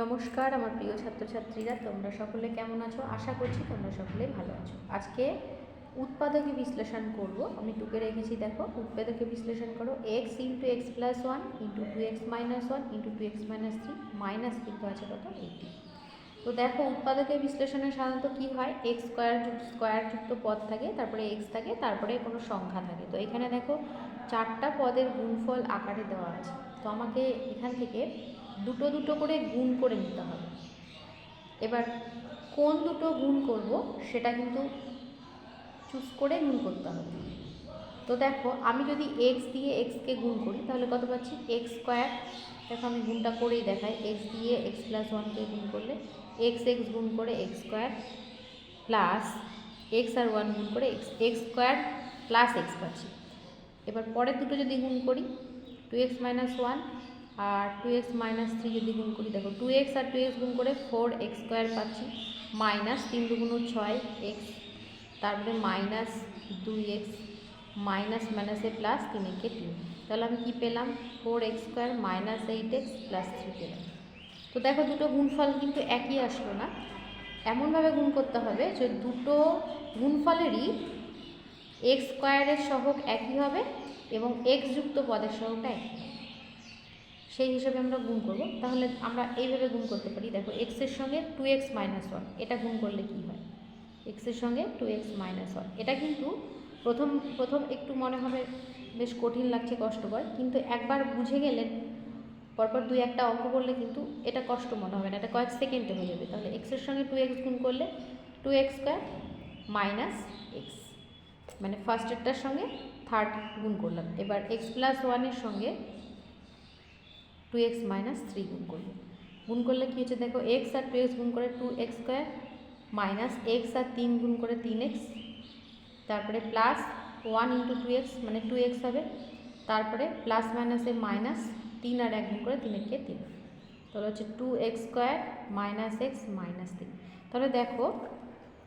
নমস্কার, আমার প্রিয় ছাত্রছাত্রীরা, তোমরা সকলে কেমন আছো? আশা করছি তোমরা সকলে ভালো আছো। আজকে উৎপাদকে বিশ্লেষণ করব। আমি টুকে রেখেছি, দেখো। উৎপাদকে বিশ্লেষণ করো। X into x plus one into two x minus one into two x minus three minus কিন্তু আছে কত? এইটি তো দেখো, উৎপাদকের বিশ্লেষণে সাধারণত কী হয়? এক্স স্কোয়ার স্কোয়ার যুক্ত পদ থাকে, তারপরে এক্স থাকে, তারপরে কোনো সংখ্যা থাকে। তো এখানে দেখো, চারটা পদের গুণফল আকারে দেওয়া আছে। তো আমাকে এখান থেকে দুটো দুটো করে গুণ করে নিতে হবে। এবার কোন দুটো গুণ করব সেটা কিন্তু চুজ করে গুণ করতে হবে। তো দেখো, আমি যদি এক্স দিয়ে এক্সকে গুণ করি, তাহলে কত পাচ্ছি? এক্স স্কোয়ার দেখো, আমি গুণটা করেই দেখাই। এক্স দিয়ে এক্স প্লাস ওয়ানকে গুণ করলে এক্স এক্স গুণ করে এক্স স্কোয়ার প্লাস এক্স আর ওয়ান গুণ করে x x square plus x পাচ্ছি। এবার পরের দুটো যদি গুণ করি টু এক্স মাইনাস ওয়ান আর টু এক্স মাইনাস থ্রি যদি গুণ করি, দেখো টু এক্স আর টু এক্স গুণ করে ফোর এক্স স্কোয়ার পাচ্ছি। মাইনাস তিন দুগুণ ছয় এক্স তারপরে মাইনাস দুই এক্স মাইনাস মাইনাসে প্লাস তিন একে তিন। তাহলে আমি কী পেলাম? Four x square minus eight x plus three পেলাম। তো দেখো দুটো গুণফল কিন্তু একই আসলো না। এমনভাবে গুণ করতে হবে যে দুটো গুণফলেরই এক্স স্কোয়ারের সহগ একই হবে এবং এক্স যুক্ত পদের সহগটা একই। সেই হিসাবে আমরা গুণ করব। তাহলে আমরা এইভাবে গুণ করতে পারি। দেখো এক্সের সঙ্গে টু এক্স মাইনাস ওয়ান এটা গুণ করলে কী হয়? এক্সের সঙ্গে টু এক্স মাইনাস ওয়ান এটা কিন্তু প্রথম প্রথম একটু মনে হবে বেশ কঠিন লাগছে, কষ্টকর, কিন্তু একবার বুঝে গেলেন পরপর দুই একটা অঙ্ক করলে কিন্তু এটা কষ্ট মনে হবে না, এটা কয়েক সেকেন্ডে হয়ে যাবে। তাহলে এক্সের সঙ্গে টু এক্স গুণ করলে two x square minus x মানে ফার্স্টেরটার সঙ্গে থার্ড গুণ করলাম। এবার এক্স প্লাস ওয়ানের সঙ্গে টু এক্স মাইনাস থ্রি গুণ করব গুণ করলে কী হচ্ছে দেখো এক্স আর টু এক্স গুণ করে two x square minus x আর তিন গুণ করে তিন এক্স তারপরে plus one into two x মানে টু এক্স হবে, তারপরে প্লাস মাইনাসে মাইনাস তিন আর এক গুণ করে তিন একে তিন। তাহলে হচ্ছে two x square minus x minus তিন। তাহলে দেখো,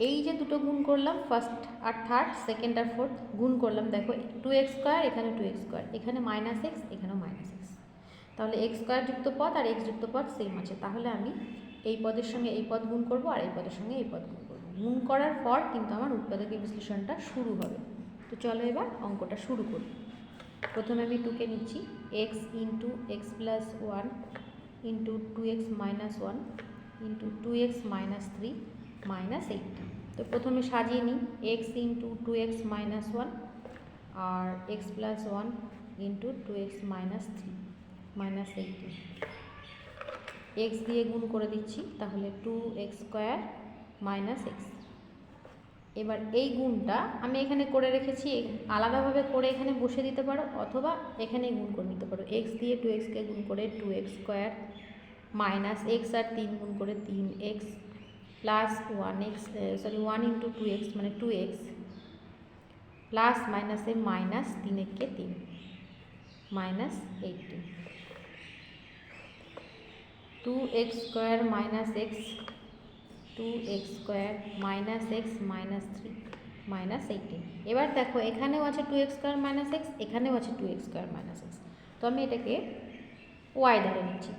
এই যে দুটো গুণ করলাম ফার্স্ট আর থার্ড সেকেন্ড আর ফোর্থ গুণ করলাম, দেখো টু এক্স স্কোয়ার এখানে টু এক্স স্কোয়ার এখানে মাইনাস এক্স এখানেও মাইনাস তাহলে এক্স স্কোয়ার যুক্ত পদ আর এক্স যুক্ত পদ সেম আছে। তাহলে আমি এই পদের সঙ্গে এই পদ গুণ করব আর এই পদের সঙ্গে এই পদ গুণ করব। গুণ করার পর কিন্তু আমার উৎপাদকের বিশ্লেষণটা শুরু হবে। তো চলো এবার অঙ্কটা শুরু করি। প্রথমে আমি টুকে নিচ্ছি। X into x plus one into two x minus one into two x minus three minus eight তো প্রথমে সাজিয়ে নিই। X into two x minus one আর x plus one into two x minus three minus eighteen x দিয়ে গুণ করে দিচ্ছি, তাহলে two x square minus x এবার এই গুণটা আমি এখানে করে রেখেছি, আলাদাভাবে করে এখানে বসে দিতে পারো, অথবা এখানে গুণ করে নিতে পারো। এক্স দিয়ে টু এক্সকে গুণ করে two x square minus x আর তিন গুণ করে তিন x plus one x sorry one into two x মানে টু এক্স প্লাস মাইনাসে মাইনাস তিন একে তিন minus eighteen two x square minus x two x square minus x minus three minus eighteen এবার দেখো, এখানেও আছে two x square minus x এখানেও আছে two x square minus x তো আমি এটাকে ওয়াই ধরে নিচ্ছি।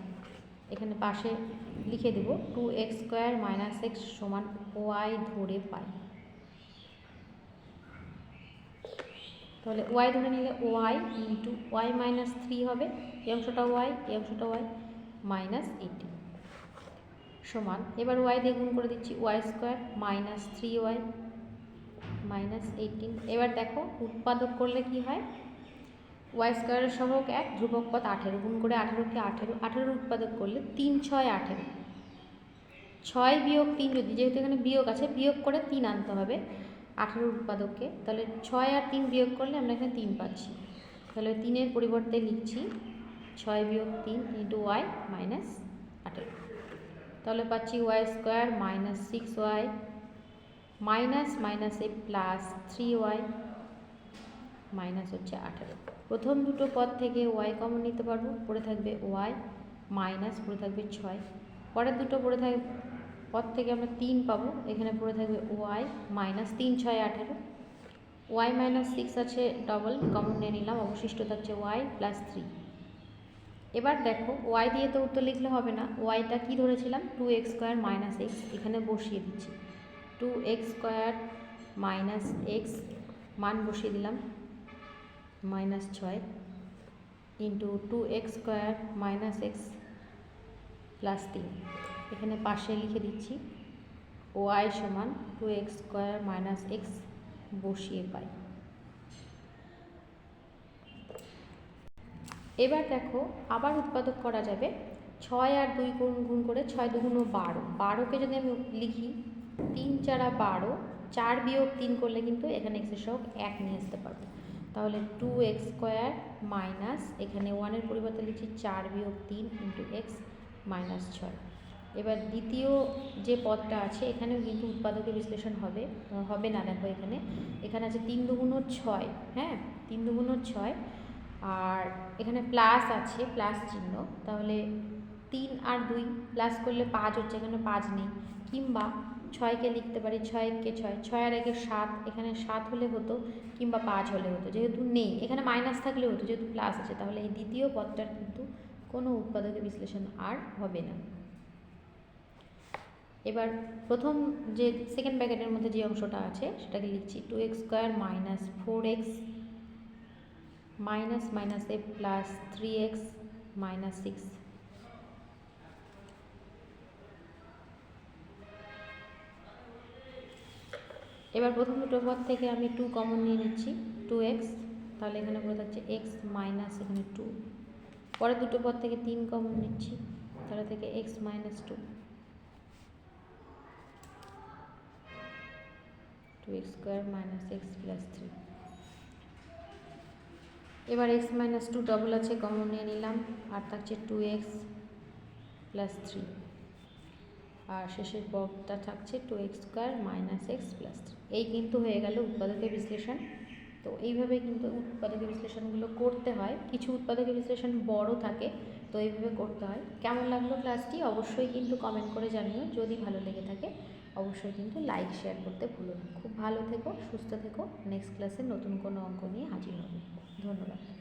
এখানে পাশে লিখে দেবো two x square minus x সমান ওয়াই ধরে পাই। তাহলে ওয়াই ধরে নিলে y into y minus three হবে। এই অংশটা ওয়াই এই অংশটা ওয়াই মাইনাস এইটিন সমান, এবার ওয়াই দিয়ে করে দিচ্ছি y square minus three y minus eighteen এবার দেখো, উৎপাদক করলে কি হয়? ওয়াই স্কোয়ারের সহগ এক, ধ্রুবক পথ আঠেরো, গুণ করে আঠেরোকে আঠেরো, আঠেরোর উৎপাদক করলে তিন, ছয়, আঠেরো। ছয় বিয়োগ তিন যদি, যেহেতু এখানে বিয়োগ আছে, বিয়োগ করে তিন আনতে হবে আঠেরোর উৎপাদককে, তাহলে ছয় আর তিন বিয়োগ করলে আমরা এখানে তিন পাচ্ছি। তাহলে তিনের পরিবর্তে লিখছি ছয় বিয়োগ তিন ইন্টু ওয়াই মাইনাস আঠেরো। তাহলে পাচ্ছি y square minus six y, minus minus মাইনাসে প্লাস থ্রি ওয়াই, মাইনাস হচ্ছে আঠেরো। প্রথম দুটো পদ থেকে ওয়াই কমন নিতে পারব, পড়ে থাকবে ওয়াই মাইনাস, পড়ে থাকবে ছয়। পরের দুটো পড়ে থাকবে পদ থেকে আমরা তিন পাবো, এখানে পড়ে থাকবে ওয়াই মাইনাস তিন ছয় আঠেরো। ওয়াই মাইনাস সিক্স আছে ডবল কমন নিয়ে নিলাম, অবশিষ্ট থাকছে ওয়াই প্লাস থ্রি। এবার দেখো ওয়াই দিয়ে তো উত্তর লিখলে হবে না। ওয়াইটা কী ধরেছিলাম? Two x square minus x এখানে বসিয়ে দিচ্ছি। Two x square minus x মান বসিয়ে দিলাম। মাইনাস ছয় into two x square minus x plus তিন। এখানে পাশে লিখে দিচ্ছি। ওয়াই সমান two x square minus x বসিয়ে পাই। এবার দেখো আবার উৎপাদক করা যাবে ছয় আর দুই গুণ গুণ করে ছয় দুগুণ বারো। বারোকে যদি আমি লিখি, তিন চারা বারো, চার বিয়োগ তিন করলে কিন্তু এখানে এক্সের সহগ এক নিয়ে আসতে পারব। তাহলে টু এক্স স্কোয়ার মাইনাস এখানে ওয়ানের পরিবর্তে লিখছি চার বিয়োগ তিন ইন্টু এক্স মাইনাস ছয়। এবার দ্বিতীয় যে পদটা আছে, এখানেও কিন্তু উৎপাদকের বিশ্লেষণ হবে হবে না, দেখো এখানে। এখানে আছে তিন দুগুণ ছয় হ্যাঁ? তিন দুগুণ ছয় আর এখানে প্লাস আছে প্লাস চিহ্ন। তাহলে তিন আর দুই প্লাস করলে পাঁচ হচ্ছে, এখানে পাঁচ নেই। কিংবা ছয়কে লিখতে পারি ছয় একে ছয়। ছয় আর একে সাত, এখানে সাত হলে হতো, কিংবা পাঁচ হলে হতো। যেহেতু নেই, এখানে মাইনাস থাকলে হতো, যেহেতু প্লাস আছে। তাহলে এই দ্বিতীয় পদটার কিন্তু কোনো উৎপাদকের বিশ্লেষণ আর হবে না। এবার প্রথম যে সেকেন্ড ব্র্যাকেটের মধ্যে যে অংশটা আছে, সেটাকে লিখছি। Two x square minus four x minus minus এ plus three x minus six. এবার প্রথম দুটো পদ থেকে আমি টু কমন নিয়ে নিচ্ছি টু এক্স, তাহলে এখানে পড়ে থাকছে এক্স মাইনাস এখানে টু পরের দুটো পদ থেকে তিন কমন নিচ্ছি, তাহলে থেকে x minus two two x square minus x plus three. এবার এক্স মাইনাস টু ডবল আছে কমন নিয়ে নিলাম, আর থাকছে টু এক্স প্লাস থ্রি আর শেষের পদটা থাকছে two x square minus x plus three এই কিন্তু হয়ে গেল উৎপাদকের বিশ্লেষণ। তো এইভাবে কিন্তু উৎপাদকের বিশ্লেষণগুলো করতে হয়। কিছু উৎপাদকের বিশ্লেষণ বড় থাকে, তো এইভাবে করতে হয়। কেমন লাগল ক্লাসটি অবশ্যই কিন্তু কমেন্ট করে জানিও। যদি ভালো লেগে থাকে, অবশ্যই কিন্তু লাইক শেয়ার করতে ভুলো না। খুব ভালো থেকো, সুস্থ থেকো। নেক্সট ক্লাসে নতুন কোনো অঙ্ক নিয়ে হাজির হবে। Ну, 了